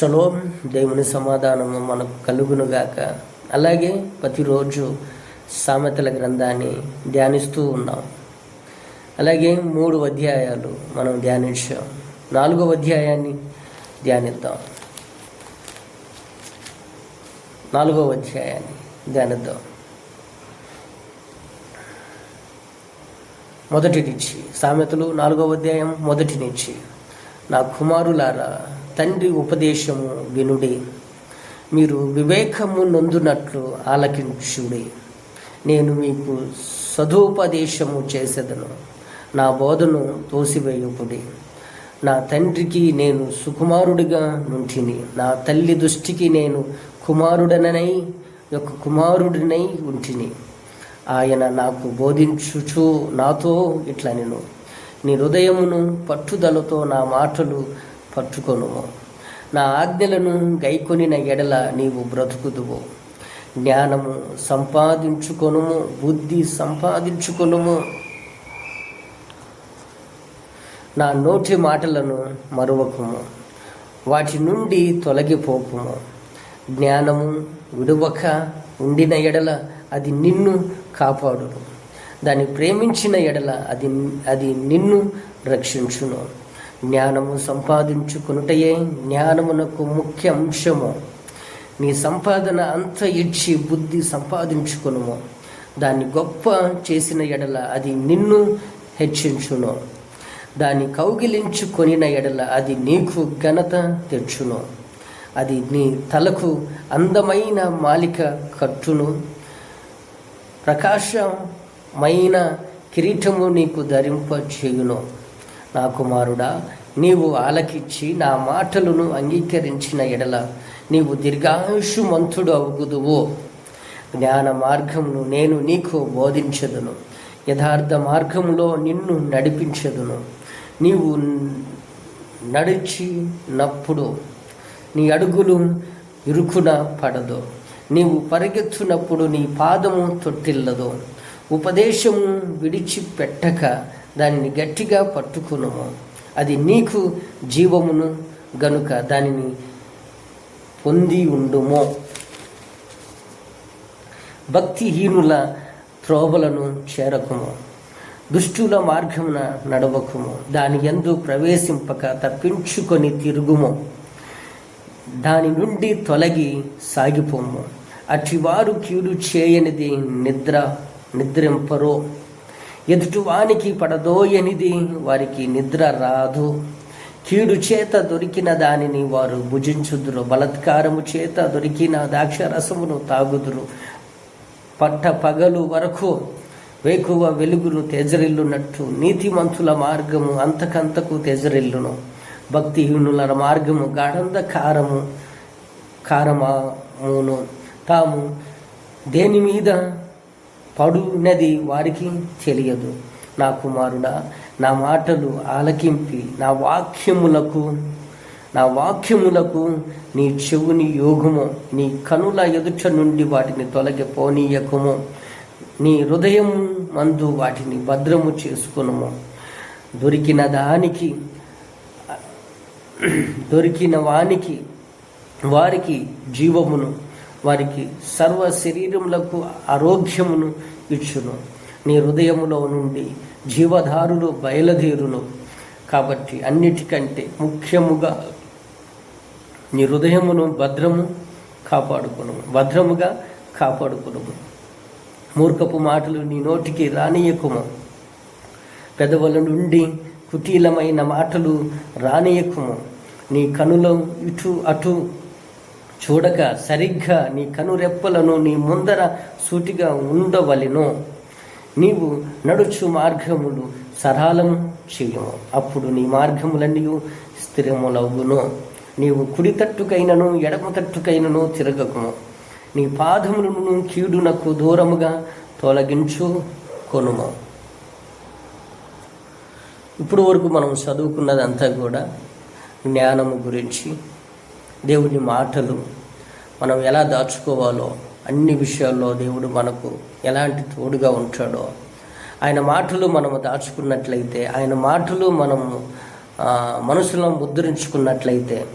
Shalom దేవుని సమాధానము మనకు కలుగునుగాక. అలాగే ప్రతిరోజు సామెతల గ్రంథాన్ని ధ్యానిస్తూ ఉన్నాం. అలాగే మూడు అధ్యాయాలు మనం ధ్యానించాం. నాలుగవ అధ్యాయాన్ని ధ్యానిద్దాం. నాలుగవ అధ్యాయాన్ని ధ్యానిద్దాం. మొదటి నుంచి సామెతలు నాలుగవ అధ్యాయం మొదటి నుంచి. నా కుమారులారా తండ్రి ఉపదేశము వినుడి. మీరు వివేకము నొందునట్లు ఆలకించుడి. నేను మీకు సదుపదేశము చేసేదను. నా బోధను తోసివేయకుడి. నా తండ్రికి నేను సుకుమారుడిగా నుంటిని. నా తల్లి దృష్టికి నేను కుమారుడనై యొక్క కుమారుడినై ఉంటిని. ఆయన నాకు బోధించుచు నాతో ఇట్లా నేను నీ హృదయమును పట్టుదలతో నా మాటలు పట్టుకొనుము. నా ఆజ్ఞలను గైకొనిన ఎడల నీవు బ్రతుకుదువు. జ్ఞానము సంపాదించుకొనుము బుద్ధి సంపాదించుకొనుము. నా నోటి మాటలను మరువకుము. వాటి నుండి తొలగిపోకుము. జ్ఞానము విడువక ఉండిన ఎడల అది నిన్ను కాపాడును. దాన్ని ప్రేమించిన ఎడల అది అది నిన్ను రక్షించును. జ్ఞానము సంపాదించుకునుటయే జ్ఞానమునకు ముఖ్య అంశము నీ సంపాదన అంత ఇచ్చి బుద్ధి సంపాదించుకును దాన్ని గొప్ప చేసిన ఎడల అది నిన్ను హెచ్చించును. దాన్ని కౌగిలించుకొనిన ఎడల అది నీకు ఘనత తెచ్చును. అది నీ తలకు అందమైన మాలిక కట్టును. ప్రకాశమైన కిరీటము నీకు ధరింప చేయును నా కుమారుడా నీవు ఆలకిచ్చి నా మాటలను అంగీకరించిన ఎడల నీవు దీర్ఘాయుషుమంతుడు అవుగుదువు జ్ఞాన మార్గమును నేను నీకు బోధించదును. యథార్థ మార్గంలో నిన్ను నడిపించదును. నీవు నడిచినప్పుడు నీ అడుగులు ఇరుకున పడదు. నీవు పరిగెత్తునప్పుడు నీ పాదము తొట్టిల్లదు. ఉపదేశము విడిచిపెట్టక దానిని గట్టిగా పట్టుకునుము అది నీకు జీవమును గనుక దానిని పొంది ఉండుము. భక్తిహీనుల త్రోవలను చేరకుము. దుష్టుల మార్గమున నడవకుము. దాని ఎందు ప్రవేశింపక తప్పించుకొని తిరుగుము. దాని నుండి తొలగి సాగిపోము. అటివారు కీడు చేయనిది నిద్ర నిద్రింపరో. ఎదుటివానికి పడదోయనిది వారికి నిద్ర రాదు. కీడు చేత దొరికిన దానిని వారు భుజించుదురు. బలత్కారము చేత దొరికిన ద్రాక్షరసమును తాగుదురు. పట్ట పగలు వరకు వేకువ వెలుగును తెజరిల్లునట్టు నీతిమంతుల మార్గము అంతకంతకు తెజరిల్లును. భక్తిహీనుల మార్గము గాఢంధకారము కారమామును తాము దేని మీద పడునది వారికి తెలియదు. నా కుమారుడా నా మాటలు ఆలకింపి నా వాక్యములకు నా వాక్యములకు నీ చెవుని యోగము నీ కనుల ఎదుట నుండి వాటిని తొలగిపోనీయకము నీ హృదయం మందు వాటిని భద్రము చేసుకునము. దొరికిన దానికి దొరికిన వానికి వారికి జీవమును వారికి సర్వ శరీరములకు ఆరోగ్యమును ఇచ్చును. నీ హృదయములో నుండి జీవధారులు బయలుదేరును. కాబట్టి అన్నిటికంటే ముఖ్యముగా నీ హృదయమును భద్రము కాపాడుకును. భద్రముగా కాపాడుకును. మూర్ఖపు మాటలు నీ నోటికి రానియకుము. పెదవుల నుండి కుటీలమైన మాటలు రానియకుము. నీ కనుల ఇటు అటు చూడక సరిగ్గా నీ కనురెప్పలను నీ ముందర సూటిగా ఉండవలెను. నీవు నడుచు మార్గములు సరళము చేయము. అప్పుడు నీ మార్గములన్నీ స్థిరములవును నీవు కుడి తట్టుకైనను ఎడమ తట్టుకైనను తిరగకుము. నీ పాదములను కీడునకు దూరముగా తొలగించు కొనుము. ఇప్పుడు వరకు మనం చదువుకున్నదంతా కూడా జ్ఞానము గురించి దేవుని మాటలు మనం ఎలా దాచుకోవాలో అన్ని విషయాల్లో దేవుడు మనకు ఎలాంటి తోడుగా ఉంటాడో ఆయన మాటలు మనము దాచుకున్నట్లయితే ఆయన మాటలు మనము మనసులో ముద్రించుకున్నట్లయితే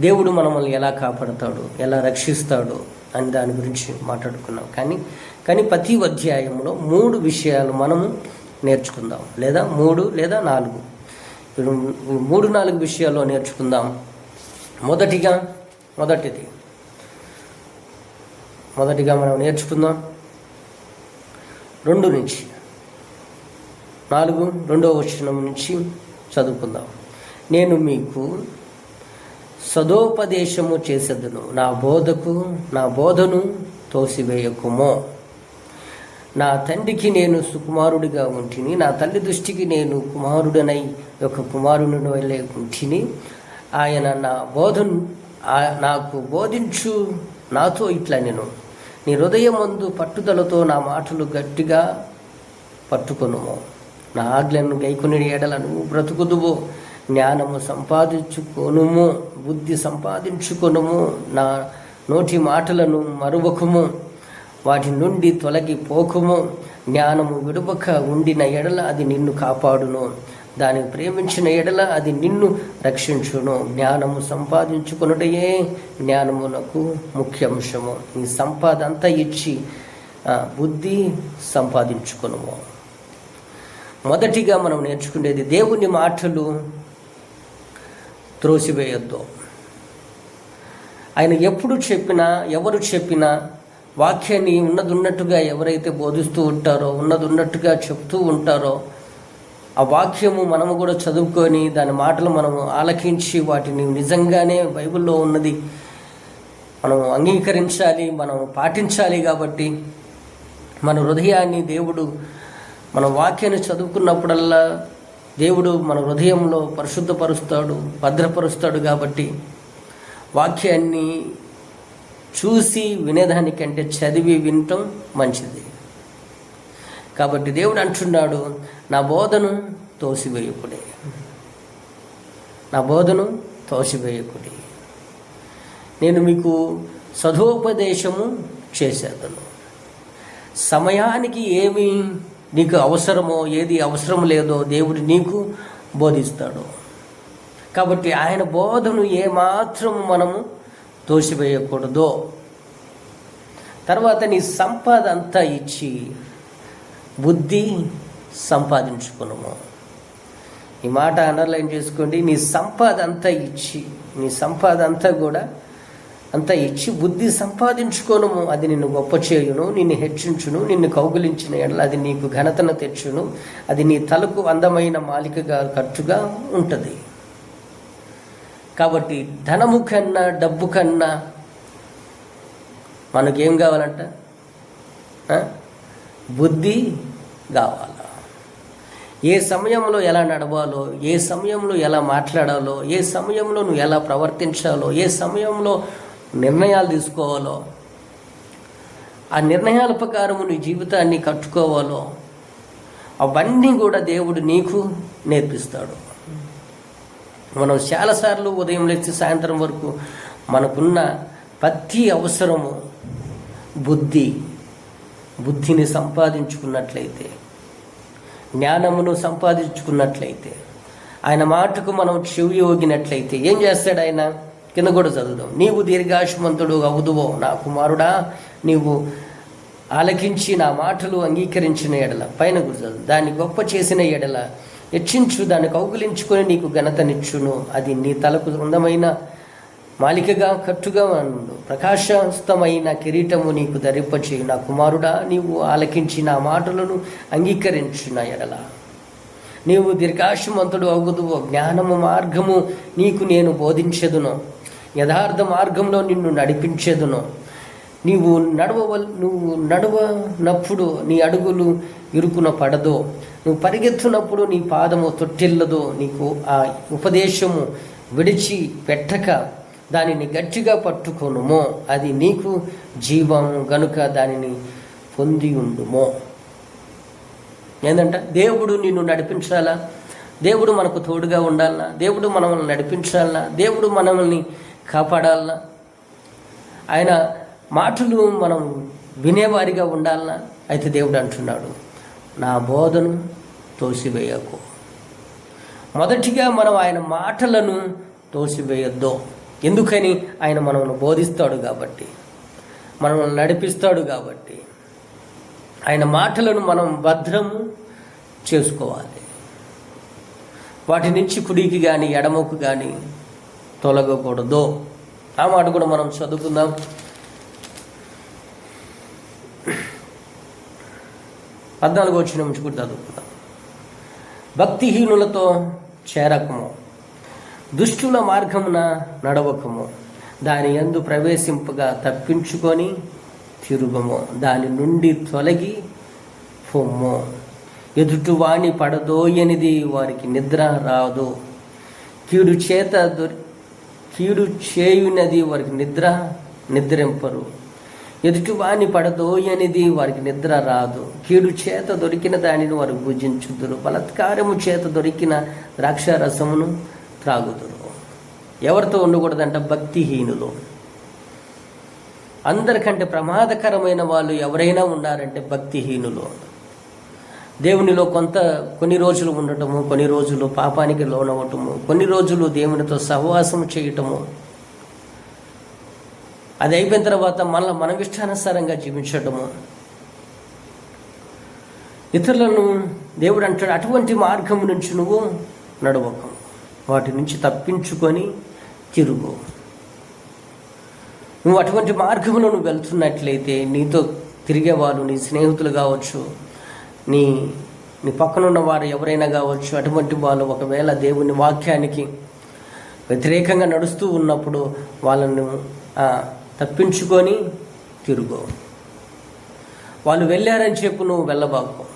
దేవుడు మనల్ని ఎలా కాపాడతాడు ఎలా రక్షిస్తాడు అని దాని గురించి మాట్లాడుకున్నాం. కానీ కానీ ప్రతి అధ్యాయంలో మూడు విషయాలు మనము నేర్చుకుందాం. లేదా మూడు లేదా నాలుగు. ఇప్పుడు మూడు నాలుగు విషయాల్లో నేర్చుకుందాం. మొదటిగా మొదటిది. మొదటిగా మనం నేర్చుకుందాం. రెండు నుంచి. నాలుగు రెండవ వచనం నుంచి చదువుకుందాం. నేను మీకు సదోపదేశము చేసేదను. నా బోధకు నా బోధను తోసివేయకుమో. నా తండ్రికి నేను సుకుమారుడిగా ఉంటిని నా తల్లి దృష్టికి నేను కుమారుడనై ఒక కుమారుని వల్లే ఉంటిని ఆయన నా బోధ నాకు బోధించు నాతో ఇట్లా నేను. నీ హృదయమందు పట్టుదలతో నా మాటలు గట్టిగా పట్టుకొనుము. నా ఆజ్ఞను గైకుని ఎడల నువ్వు బ్రతుకుదువు. జ్ఞానము సంపాదించుకొనుము బుద్ధి సంపాదించుకొనుము నా నోటి మాటలను మరువకుము వాటి నుండి తొలగి పోకుము జ్ఞానము విడుపక ఉండిన ఎడల అది నిన్ను కాపాడును. దాన్ని ప్రేమించిన ఎడల అది నిన్ను రక్షించును. జ్ఞానము సంపాదించుకొనుటయే జ్ఞానమునకు ముఖ్యాంశము. ఈ సంపాద అంతా ఇచ్చి బుద్ధి సంపాదించుకొనుము. మొదటిగా మనం నేర్చుకునేది దేవుని మాటలు త్రోసివేయొద్దు. ఆయన ఎప్పుడు చెప్పినా ఎవరు చెప్పినా వాక్యాన్ని ఉన్నది ఉన్నట్టుగా ఎవరైతే బోధిస్తూ ఉంటారో ఉన్నది ఉన్నట్టుగా చెప్తూ ఉంటారో ఆ వాక్యము మనము కూడా చదువుకొని దాని మాటలు మనము ఆలకించి వాటిని నిజంగానే బైబిల్లో ఉన్నది. మనం అంగీకరించాలి మనం పాటించాలి కాబట్టి మన హృదయాన్ని దేవుడు మన వాక్యాన్ని చదువుకున్నప్పుడల్లా దేవుడు మన హృదయంలో పరిశుద్ధపరుస్తాడు భద్రపరుస్తాడు కాబట్టి వాక్యాన్ని చూసి వినేదానికంటే చదివి వినటం మంచిది. కాబట్టి దేవుడు అంటున్నాడు నా బోధను తోసివేయకుడే. నా బోధను తోసివేయకుడి. నేను మీకు సదోపదేశము చేసేదను. సమయానికి ఏమి నీకు అవసరమో ఏది అవసరం లేదో దేవుడు నీకు బోధిస్తాడు. కాబట్టి ఆయన బోధను ఏమాత్రం మనము తోసివేయకూడదో. తర్వాత నీ సంపద అంతా ఇచ్చి బుద్ధి సంపాదించుకున్నాము. ఈ మాట అండర్లైన్ చేసుకోండి నీ సంపాద అంతా ఇచ్చి నీ సంపాద అంతా కూడా అంతా ఇచ్చి బుద్ధి సంపాదించుకోనము. అది నిన్ను గొప్ప చేయును నిన్ను హెచ్చించును నిన్ను కౌగులించిన ఎడల అది నీకు ఘనతను తెచ్చును అది నీ తలకు అందమైన మాలికగా ఖర్చుగా ఉంటుంది. కాబట్టి ధనము కన్నా డబ్బు కన్నా మనకేం కావాలంట? బుద్ధి కావాల? ఏ సమయంలో ఎలా నడవాలో ఏ సమయంలో ఎలా మాట్లాడాలో ఏ సమయంలో నువ్వు ఎలా ప్రవర్తించాలో ఏ సమయంలో నిర్ణయాలు తీసుకోవాలో ఆ నిర్ణయాల ప్రకారము నీ జీవితాన్ని కట్టుకోవాలో అవన్నీ కూడా దేవుడు నీకు నేర్పిస్తాడు. మనం చాలాసార్లు ఉదయం లేచి సాయంత్రం వరకు మనకున్న ప్రతి అవసరము బుద్ధి. బుద్ధిని సంపాదించుకున్నట్లయితే జ్ఞానమును సంపాదించుకున్నట్లయితే ఆయన మాటకు మనం చెవి యోగినట్లయితే ఏం చేస్తాడు ఆయన? కింద కూడా చదువుదాం. నీవు దీర్ఘాశమంతుడు అవుదువో నా కుమారుడా నీవు ఆలకించి నా మాటలు అంగీకరించిన ఎడల పైన కూడా చదువు. దాన్ని గొప్ప చేసిన ఎడల హెచ్చించు దాన్ని కౌగులించుకొని నీకు ఘనతనిచ్చును. అది నీ తలకు అందమైన మాలికగా కట్టుగా ఉండు. ప్రకాశస్తమైన కిరీటము నీకు ధరింపచేయు నా కుమారుడా నీవు ఆలకించి నా మాటలను అంగీకరించిన ఎడల. నీవు దీర్ఘాశమంతుడు అగుదు జ్ఞానము మార్గము నీకు నేను బోధించెదును. యథార్థ మార్గంలో నిన్ను నడిపించేదును. నీవు నడవవల్ నువ్వు నడవనప్పుడు నీ అడుగులు ఇరుకున పడదో. నువ్వు పరిగెత్తునప్పుడు నీ పాదము తొట్టిల్లదో. నీకు ఆ ఉపదేశము విడిచి పెట్టక దానిని గట్టిగా పట్టుకొనుమో. అది నీకు జీవం గనుక దానిని పొంది ఉండుమో. ఏంటంట దేవుడు నిన్ను నడిపించాలా? దేవుడు మనకు తోడుగా ఉండాలనా? దేవుడు మనల్ని నడిపించాలనా? దేవుడు మనల్ని కాపాడాలనా? ఆయన మాటలు మనం వినేవారిగా ఉండాలనా? అయితే దేవుడు అంటున్నాడు నా బోధను తోసివేయకు. మొదటిగా మనం ఆయన మాటలను తోసివేయొద్దు. ఎందుకని ఆయన మనల్ని బోధిస్తాడు కాబట్టి మనల్ని నడిపిస్తాడు కాబట్టి ఆయన మాటలను మనం భద్రము చేసుకోవాలి. వాటి నుంచి కుడికి కానీ ఎడమకు కానీ తొలగకూడదు. ఆ మాట కూడా మనం చదువుకుందాం. పద్నాలుగు వచ్చిన నుంచి కూడా చదువుకుందాం. భక్తిహీనులతో చేరకము. దుష్టుల మార్గమున నడవకము. దాని యందు ప్రవేశింపగా తప్పించుకొని తిరుగుము. దాని నుండి తొలగి పొమ్ము. ఎదుటివాణి పడదోయనిది వారికి నిద్ర రాదు. కీడు చేత దొరి కీడు చేయునది వారికి నిద్ర నిద్రింపరు. ఎదుటివాణి పడదోయనిది వారికి నిద్ర రాదు. కీడు చేత దొరికిన దానిని వారు భుజించుదురు. బలత్కారము చేత దొరికిన ద్రాక్ష రసమును త్రాగుదురు. ఎవరితో ఉండకూడదంట భక్తిహీనులు. అందరికంటే ప్రమాదకరమైన వాళ్ళు ఎవరైనా ఉన్నారంటే భక్తిహీనులు. దేవునిలో కొంత కొన్ని రోజులు ఉండటము కొన్ని రోజులు పాపానికి లోనవటము కొన్ని రోజులు దేవునితో సహవాసం చేయటము. అది అయిపోయిన తర్వాత మళ్ళీ మన ఇష్టానుసారంగా జీవించటము. ఇతరులను దేవుడు అంటాడు అటువంటి మార్గం నుంచి నువ్వు నడవకు. వాటి నుంచి తప్పించుకొని తిరుగు. నువ్వు అటువంటి మార్గంలో నువ్వు వెళ్తున్నట్లయితే నీతో తిరిగేవారు నీ స్నేహితులు కావచ్చు నీ నీ పక్కనున్న వారు ఎవరైనా కావచ్చు అటువంటి వాళ్ళు ఒకవేళ దేవుని వాక్యానికి వ్యతిరేకంగా నడుస్తూ ఉన్నప్పుడు వాళ్ళను తప్పించుకొని తిరుగు. వాళ్ళు వెళ్ళారని చెప్పు నువ్వు వెళ్ళబాకు.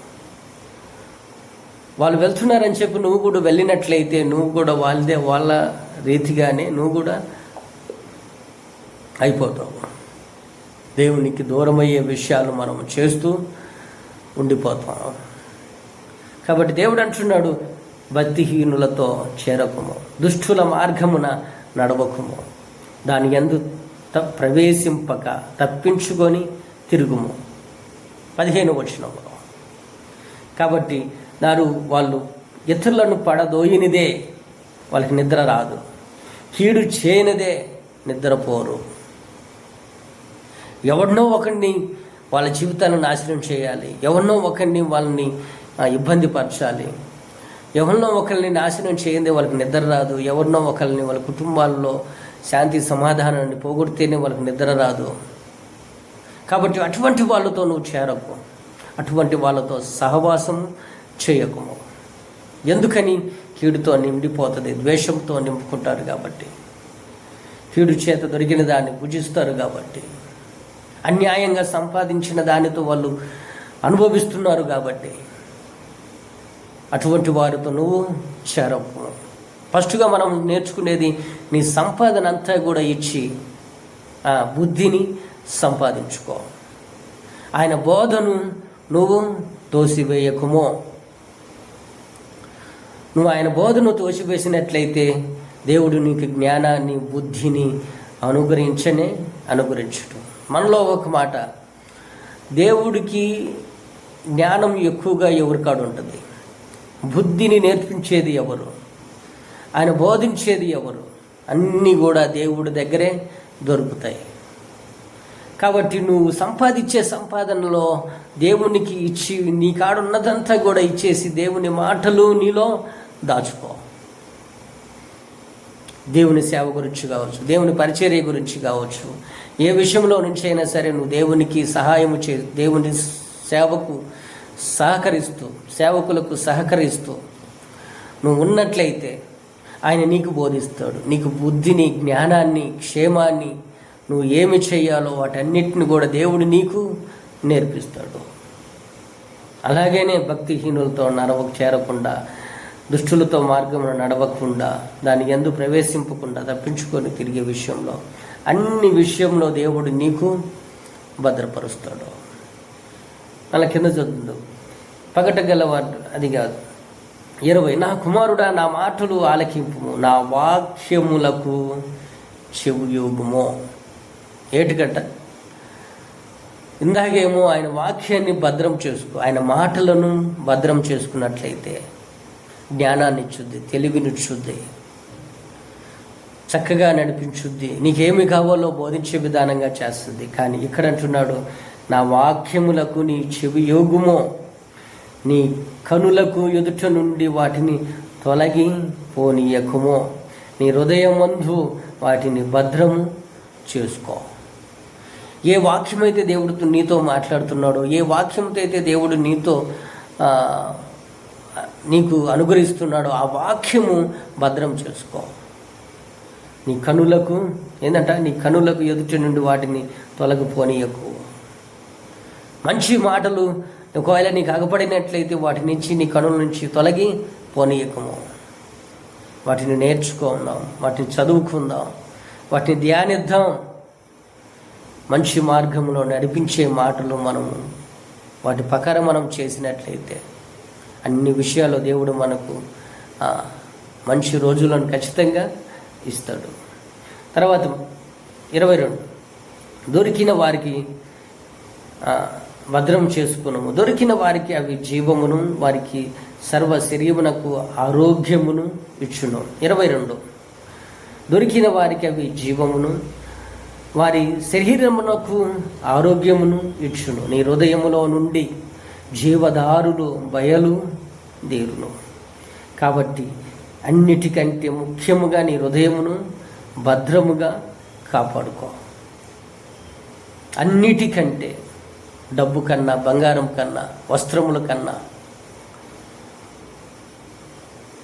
వాళ్ళు వెళ్తున్నారని చెప్పి నువ్వు కూడా వెళ్ళినట్లయితే నువ్వు కూడా వాళ్ళదే వాళ్ళ రీతిగానే నువ్వు కూడా అయిపోతావు. దేవునికి దూరమయ్యే విషయాలు మనం చేస్తూ ఉండిపోతాం. కాబట్టి దేవుడు అంటున్నాడు భక్తిహీనులతో చేరకము దుష్టుల మార్గమున నడవకము దాని ఎందు త ప్రవేశింపక తప్పించుకొని తిరుగుము. పదిహేను వచ్చినము కాబట్టి నారు వాళ్ళు ఇతరులను పడదోయినదే. వాళ్ళకి నిద్ర రాదు. కీడు చేయనిదే నిద్రపోరు ఎవరినో ఒకరిని వాళ్ళ జీవితాన్ని నాశనం చేయాలి. ఎవరినో ఒకరిని వాళ్ళని ఇబ్బంది పరచాలి. ఎవరినో ఒకరిని నాశనం చేయందే వాళ్ళకి నిద్ర రాదు. ఎవరినో ఒకరిని వాళ్ళ కుటుంబాల్లో శాంతి సమాధానాన్ని పోగొడితేనే వాళ్ళకి నిద్ర రాదు. కాబట్టి అటువంటి వాళ్ళతో నువ్వు చేరకు. అటువంటి వాళ్ళతో సహవాసం చేయకము ఎందుకని? కీడుతో నిండిపోతుంది ద్వేషంతో నింపుకుంటారు కాబట్టి. కీడు చేత దొరికిన దాన్ని భుజిస్తారు కాబట్టి. అన్యాయంగా సంపాదించిన దానితో వాళ్ళు అనుభవిస్తున్నారు కాబట్టి. అటువంటి వారితో నువ్వు చేరవు ఫస్ట్గా మనం నేర్చుకునేది నీ సంపాదన అంతా కూడా ఇచ్చి ఆ బుద్ధిని సంపాదించుకో. ఆయన బోధను నువ్వు తోసివేయకుమో. నువ్వు ఆయన బోధను తోసివేసినట్లయితే దేవుడు నీకు జ్ఞానాన్ని బుద్ధిని అనుగ్రహించనే అనుగ్రహించటం. మనలో ఒక మాట దేవుడికి జ్ఞానం ఎక్కువగా ఎవరికాడు ఉంటుంది? బుద్ధిని నేర్పించేది ఎవరు? ఆయన బోధించేది ఎవరు? అన్నీ కూడా దేవుడి దగ్గరే దొరుకుతాయి. కాబట్టి నువ్వు సంపాదించే సంపాదనలో దేవునికి ఇచ్చి నీ కాడున్నదంతా కూడా ఇచ్చేసి దేవుని మాటలు నీలో దాచుకో. దేవుని సేవ గురించి కావచ్చు దేవుని పరిచర్య గురించి కావచ్చు ఏ విషయంలో నుంచి అయినా సరే నువ్వు దేవునికి సహాయం చే దేవుని సేవకు సహకరిస్తూ సేవకులకు సహకరిస్తూ నువ్వు ఉన్నట్లయితే ఆయన నీకు బోధిస్తాడు. నీకు బుద్ధిని జ్ఞానాన్ని క్షేమాన్ని నువ్వు ఏమి చేయాలో వాటన్నిటిని కూడా దేవుడు నీకు నేర్పిస్తాడు. అలాగేనే భక్తిహీనులతో నరవకు చేరకుండా దుష్టులతో మార్గమును నడవకుండా దాని ఎందు ప్రవేశింపకుండా తప్పించుకొని తిరిగే విషయంలో అన్ని విషయంలో దేవుడు నీకు భద్రపరుస్తాడు. అలా కింద చదువు పగట గలవాడు అది కాదు. ఇరవై నా కుమారుడా నా మాటలు ఆలకింపు నా వాక్యములకు చెవుయోగుమో ఏటికట్ట ఇందాకేమో ఆయన వాక్యాన్ని భద్రం చేసుకో ఆయన మాటలను భద్రం చేసుకున్నట్లయితే జ్ఞానాన్ని ఇచ్చుద్ది తెలివినిచ్చుద్ది చక్కగా నడిపించుద్ది. నీకేమి కావాలో బోధించే విధానంగా చేస్తుంది. కానీ ఇక్కడ అంటున్నాడు నా వాక్యములకు నీ చెవి యోగుమో నీ కనులకు ఎదుట నుండి వాటిని తొలగి పోనీయకుమో నీ హృదయమందు వాటిని భద్రము చేసుకో. ఏ వాక్యమైతే దేవుడు నీతో మాట్లాడుతున్నాడో ఏ వాక్యంతో అయితే దేవుడు నీతో నీకు అనుగ్రహిస్తున్నాడో. ఆ వాక్యము భద్రం చేసుకో. నీ కనులకు ఏంటంట నీ కనులకు ఎదుటి నుండి వాటిని తొలగిపోనీయకు. మంచి మాటలు ఒకవేళ నీకు అగపడినట్లయితే వాటి నుంచి నీ కనుల నుంచి తొలగి పోనీయకము వాటిని నేర్చుకుందాం వాటిని చదువుకుందాం. వాటిని ధ్యానిద్దాం. మంచి మార్గంలో నడిపించే మాటలు మనము. వాటి ప్రకారం మనం చేసినట్లయితే అన్ని విషయాల్లో దేవుడు మనకు మంచి రోజులను ఖచ్చితంగా ఇస్తాడు. తర్వాత ఇరవై రెండు. దొరికిన వారికి భద్రం చేసుకునము. దొరికిన వారికి అవి జీవమును వారికి సర్వ శరీరమునకు ఆరోగ్యమును ఇచ్చును. ఇరవై రెండు. దొరికిన వారికి అవి జీవమును వారి శరీరమునకు ఆరోగ్యమును ఇచ్చును. నీ హృదయములో నుండి జీవదారులు బయలు దేరును కాబట్టి అన్నిటికంటే ముఖ్యముగా నీ హృదయమును భద్రముగా కాపాడుకో. అన్నిటికంటే డబ్బు కన్నా బంగారం కన్నా వస్త్రముల కన్నా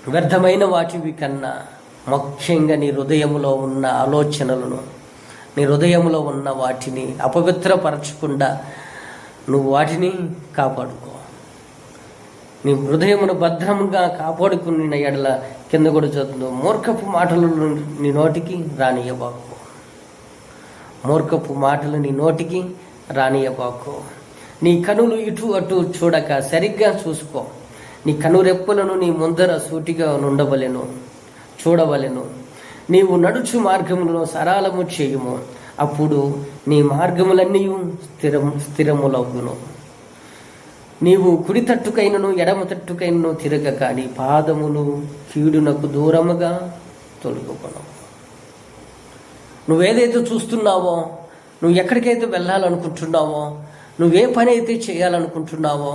వ్యర్థమైన వాటివి కన్నా ముఖ్యంగా నీ హృదయంలో ఉన్న ఆలోచనలను నీ హృదయంలో ఉన్న వాటిని అపవిత్రపరచకుండా నువ్వు వాటిని కాపాడుకో. నీ హృదయమును భద్రంగా కాపాడుకుని ఎడల కింద కూడా చదువు మూర్ఖపు మాటలు నీ నోటికి రానియబాకు మూర్ఖపు మాటలు నీ నోటికి రానియబాకు నీ కనులు ఇటు అటు చూడక సరిగ్గా చూసుకో. నీ కనురెప్పులను నీ ముందర సూటిగా నుండవలెను చూడవలెను. నీవు నడుచు మార్గములను సరళము చేయుము. అప్పుడు నీ మార్గములన్నీ స్థిరం స్థిరములవును నీవు కుడి తట్టుకైనను ఎడమ తట్టుకైనను తిరగక నీ పాదములు కీడునకు దూరముగా తొలగకును. నువ్వేదైతే చూస్తున్నావో నువ్వు ఎక్కడికైతే వెళ్ళాలనుకుంటున్నావో నువ్వే పని అయితే చేయాలనుకుంటున్నావో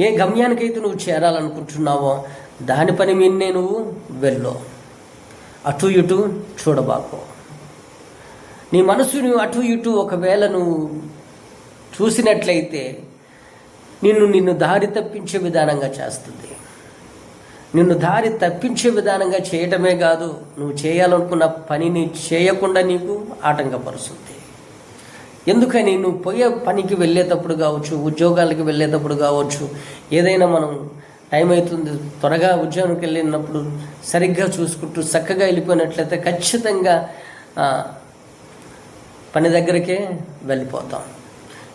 ఏ గమ్యానికైతే నువ్వు చేరాలనుకుంటున్నావో దాని పని మీదనే నువ్వు వెళ్ళు. అటు ఇటు చూడబాకు. నీ మనసుని అటు ఇటు ఒకవేళ నువ్వు చూసినట్లయితే నిన్ను నిన్ను దారి తప్పించే విధానంగా చేస్తుంది. నిన్ను దారి తప్పించే విధానంగా చేయటమే కాదు నువ్వు చేయాలనుకున్న పనిని చేయకుండా నీకు ఆటంకపరుస్తుంది. ఎందుకని నువ్వు పోయే పనికి వెళ్ళేటప్పుడు కావచ్చు ఉద్యోగాలకి వెళ్ళేటప్పుడు కావచ్చు ఏదైనా మనం టైం అవుతుంది త్వరగా ఉద్యోగానికి వెళ్ళినప్పుడు సరిగ్గా చూసుకుంటూ చక్కగా వెళ్ళిపోయినట్లయితే ఖచ్చితంగా పని దగ్గరికే వెళ్ళిపోతాం.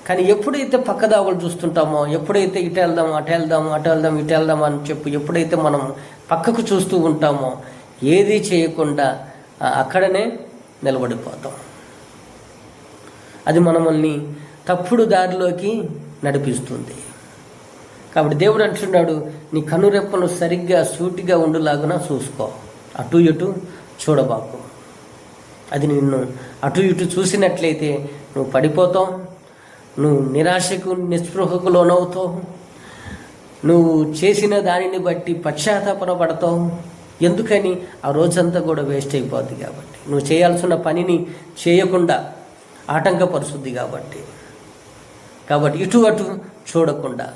కానీ ఎప్పుడైతే పక్కదావులు చూస్తుంటామో ఎప్పుడైతే ఇటు వెళ్దాం అటు వెళ్దాం అటు వెళ్దాం ఇటు వెళ్దాం అని చెప్పి ఎప్పుడైతే మనం పక్కకు చూస్తూ ఉంటామో ఏది చేయకుండా అక్కడనే నిలబడిపోతాం. అది మనల్ని తప్పుడు దారిలోకి నడిపిస్తుంది. కాబట్టి దేవుడు అంటున్నాడు నీ కనురెప్పను సరిగ్గా సూటిగా ఉండులాగున చూసుకో. అటు ఇటు చూడబాకు. అది నిన్ను అటు ఇటు చూసినట్లయితే నువ్వు పడిపోతావు. నువ్వు నిరాశకు నిస్పృహకు లోనవుతావు. నువ్వు చేసిన దానిని బట్టి పశ్చాత్తాపడతావు ఎందుకని? ఆ రోజంతా కూడా వేస్ట్ అయిపోద్ది కాబట్టి. నువ్వు చేయాల్సిన పనిని చేయకుండా ఆటంకపరుస్తుంది కాబట్టి. కాబట్టి ఇటు అటు చూడకుండా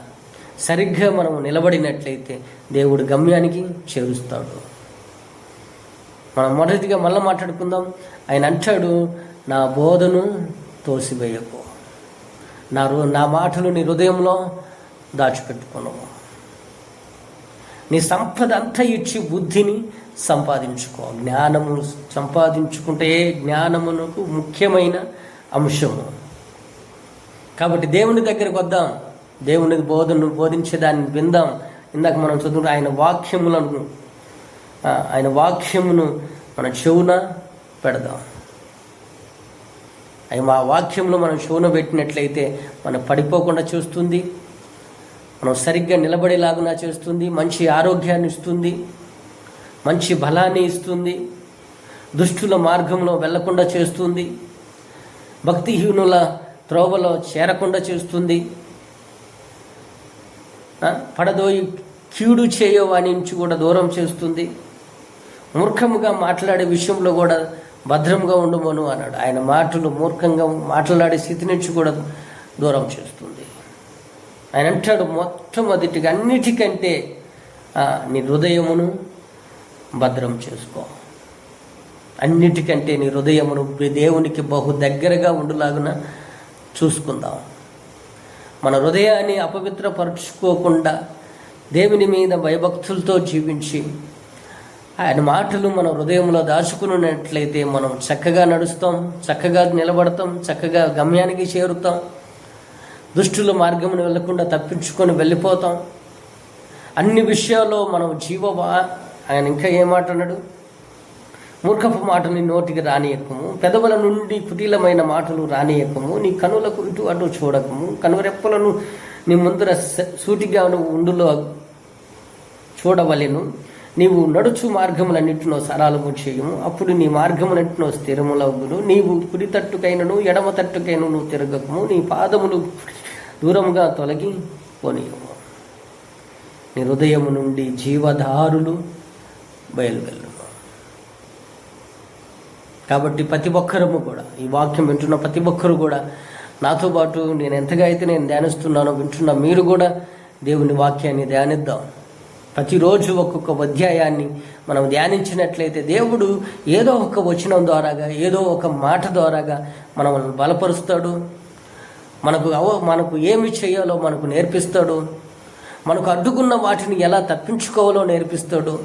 సరిగ్గా మనం నిలబడినట్లయితే దేవుడు గమ్యానికి చేరుస్తాడు. మనం మొదటిగా మళ్ళీ మాట్లాడుకుందాం. ఆయన అంటాడు నా బోధను తోసివేయకు. నా నా మాటలు నీ హృదయంలో దాచిపెట్టుకున్నావు నీ సంపద అంతా ఇచ్చి బుద్ధిని సంపాదించుకో. జ్ఞానము సంపాదించుకుంటే జ్ఞానమునకు ముఖ్యమైన అంశము. కాబట్టి దేవుని దగ్గరకు వద్దాం. దేవుని బోధను బోధించే దాన్ని విందాం. ఇందాక మనం చదువు ఆయన వాక్యములను ఆయన వాక్యమును మన చెవున పెడదాం. అవి మా వాక్యంలో మనం చెవున పెట్టినట్లయితే మనం పడిపోకుండా చూస్తుంది. మనం సరిగ్గా నిలబడేలాగునా చేస్తుంది. మంచి ఆరోగ్యాన్ని ఇస్తుంది. మంచి బలాన్ని ఇస్తుంది. దుష్టుల మార్గంలో వెళ్ళకుండా చేస్తుంది. భక్తిహీనుల త్రోవలో చేరకుండా చేస్తుంది. పడదోయి కీడు చేయవాని నుంచి కూడా దూరం చేస్తుంది. మూర్ఖముగా మాట్లాడే విషయంలో కూడా భద్రంగా ఉండమను అన్నాడు. ఆయన మాటలు మూర్ఖంగా మాట్లాడే స్థితి నుంచి కూడా దూరం చేస్తుంది. ఆయన అంటాడు మొట్టమొదటిగా అన్నిటికంటే నీ హృదయమును భద్రం చేసుకో. అన్నిటికంటే నీ హృదయమును దేవునికి బహు దగ్గరగా ఉండలాగున చూసుకుందాం. మన హృదయాన్ని అపవిత్రపరుచుకోకుండా దేవుని మీద భయభక్తులతో జీవించి ఆయన మాటలు మన హృదయంలో దాచుకున్నట్లయితే మనం చక్కగా నడుస్తాం చక్కగా నిలబడతాం చక్కగా గమ్యానికి చేరుతాం. దుష్టుల మార్గమును వెళ్ళకుండా తప్పించుకొని వెళ్ళిపోతాం. అన్ని విషయాల్లో మనం జీవవా? ఆయన ఇంకా ఏమాటన్నాడు మాట అన్నాడు? మూర్ఖపు మాటని నోటికి రానియకము పెదవుల నుండి కుటీలమైన మాటలు రానియకము నీ కనులకు ఇటు అటు చూడకము కనురెప్పలను నీ ముందర స- సూటిగా నువ్వు ఉండులో చూడవలెను. నీవు నడుచు మార్గములన్నింటినో సరాలము చేయము. అప్పుడు నీ మార్గములన్నిటినో స్థిరములవును నీవు కుడి తట్టుకైనను ఎడమ తట్టుకైనను తిరగకము. నీ పాదములు దూరముగా తొలగి పోనీయము. నీ హృదయము నుండి జీవధారులు బయలువెళ్ళు కాబట్టి ప్రతి ఒక్కరము కూడా ఈ వాక్యం వింటున్న ప్రతి ఒక్కరు కూడా నాతో పాటు నేను ఎంతగా అయితే నేను ధ్యానిస్తున్నానో వింటున్నా మీరు కూడా దేవుని వాక్యాన్ని ధ్యానిద్దాం. ప్రతిరోజు ఒక్కొక్క అధ్యాయాన్ని మనం ధ్యానించినట్లయితే దేవుడు ఏదో ఒక వచనం ద్వారాగా ఏదో ఒక మాట ద్వారాగా మనల్ని బలపరుస్తాడు. మనకు అవ మనకు ఏమి చేయాలో మనకు నేర్పిస్తాడు. మనకు అడ్డుకున్న వాటిని ఎలా తప్పించుకోవాలో నేర్పిస్తాడు.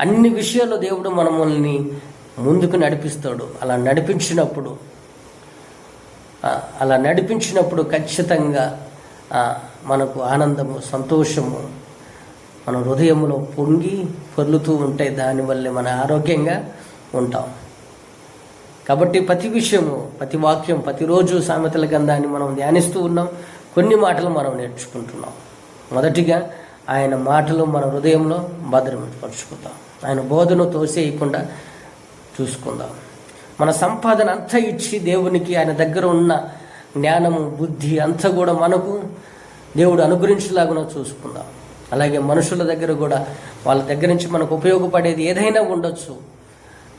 అన్ని విషయాల్లో దేవుడు మనల్ని ముందుకు నడిపిస్తాడు. అలా నడిపించినప్పుడు అలా నడిపించినప్పుడు ఖచ్చితంగా మనకు ఆనందము సంతోషము మన హృదయంలో పొంగి పొర్లుతూ ఉంటే దానివల్లే మన ఆరోగ్యంగా ఉంటాం. కాబట్టి ప్రతి విషయము ప్రతి వాక్యం ప్రతిరోజు సామెతల గంధాన్ని మనం ధ్యానిస్తూ ఉన్నాం. కొన్ని మాటలు మనం నేర్చుకుంటున్నాం. మొదటిగా ఆయన మాటలు మన హృదయంలో భద్రపరుచుకుందాం ఆయన బోధను తోసేయకుండా చూసుకుందాం. మన సంపాదన అంతా ఇచ్చి దేవునికి ఆయన దగ్గర ఉన్న జ్ఞానము బుద్ధి అంతా కూడా మనకు దేవుడు అనుగ్రహించలాగా చూసుకుందాం. అలాగే మనుషుల దగ్గర కూడా వాళ్ళ దగ్గర నుంచి మనకు ఉపయోగపడేది ఏదైనా ఉండొచ్చు.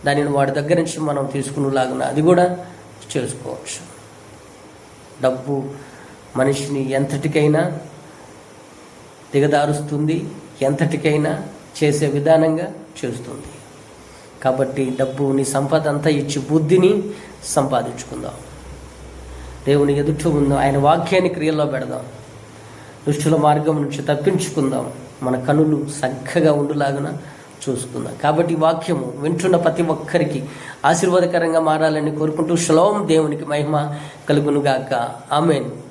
దానిని వాడి దగ్గర నుంచి మనం తీసుకునేలాగున అది కూడా చేసుకోవచ్చు. డబ్బు మనిషిని ఎంతటికైనా దిగదారుస్తుంది ఎంతటికైనా చేసే విధానంగా చేస్తుంది. కాబట్టి డబ్బు నీ సంపద అంతా ఇచ్చి బుద్ధిని సంపాదించుకుందాం. దేవుని ఎదుట ఉందాం ఆయన వాక్యాన్ని క్రియల్లో పెడదాం. దుష్టుల మార్గం నుంచి తప్పించుకుందాం. మన కనులు చక్కగా ఉండులాగున చూసుకుందాం. కాబట్టి వాక్యము వింటున్న ప్రతి ఒక్కరికి ఆశీర్వాదకరంగా మారాలని కోరుకుంటూ శ్లోం దేవునికి మహిమ కలుగునుగాక. ఆమెను.